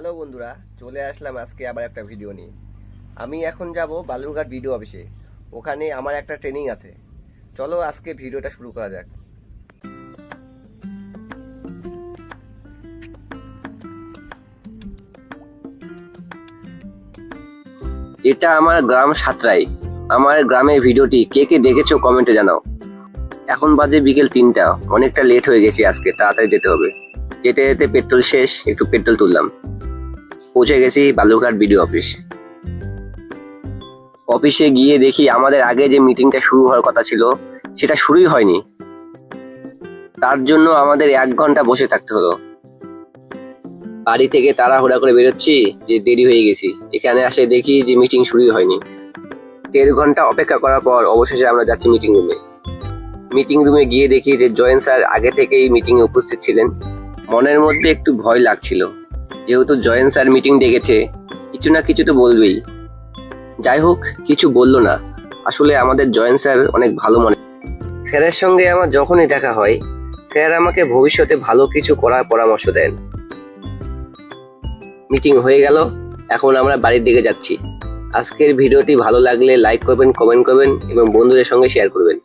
Hello বন্ধুরা, চলে আসলাম আজকে আবার একটা ভিডিও নিয়ে। আমি এখন যাব বালুরঘাট ভিডিও অফিসে ওখানে আমার একটা ট্রেনিং আছে। চলো আজকে ভিডিওটা শুরু করা যাক। এটা আমার গ্রাম সাতরাই আমার গ্রামের ভিডিওটি কে কে দেখেছ কমেন্টে জানাও। এখন বাজে বিকেল তিনটা। অনেকটা লেট হয়ে গেছি আজকে, তাড়াতাড়ি যেতে হবে। যেতে যেতে পেট্রোল শেষ, একটু পেট্রোল তুললাম। পৌঁছে গেছি বালুরঘাট বিডিও অফিস অফিসে গিয়ে দেখি আমাদের আগে যে মিটিংটা শুরু হওয়ার কথা ছিল, সেটা শুরুই হয়নি। তার জন্য আমাদের এক ঘণ্টা বসে থাকতে হলো। বাড়ি থেকে তাড়াহুড়া করে বেরোচ্ছি যে দেরি হয়ে গেছি। এখানে আসে দেখি যে মিটিং শুরুই হয়নি। দেড় ঘণ্টা অপেক্ষা করার পর অবশেষে আমরা যাচ্ছি মিটিং রুমে মিটিং রুমে গিয়ে দেখি যে জয়েন স্যার আগে থেকেই মিটিংয়ে উপস্থিত ছিলেন। মনের মধ্যে একটু ভয় লাগছিল। যেহেতু জয়েন স্যার মিটিং ডেকেছে, কিছু না কিছু তো বলবেই। যাই হোক, কিছু বলল না। আসলে আমাদের জয়েন স্যার অনেক ভালো মনে স্যারের সঙ্গে আমার যখনই দেখা হয়, স্যার আমাকে ভবিষ্যতে ভালো কিছু করার পরামর্শ দেন। মিটিং হয়ে গেল, এখন আমরা বাড়ির দিকে যাচ্ছি। আজকের ভিডিওটি ভালো লাগলে লাইক করবেন, কমেন্ট করবেন এবং বন্ধুদের সঙ্গে শেয়ার করবেন।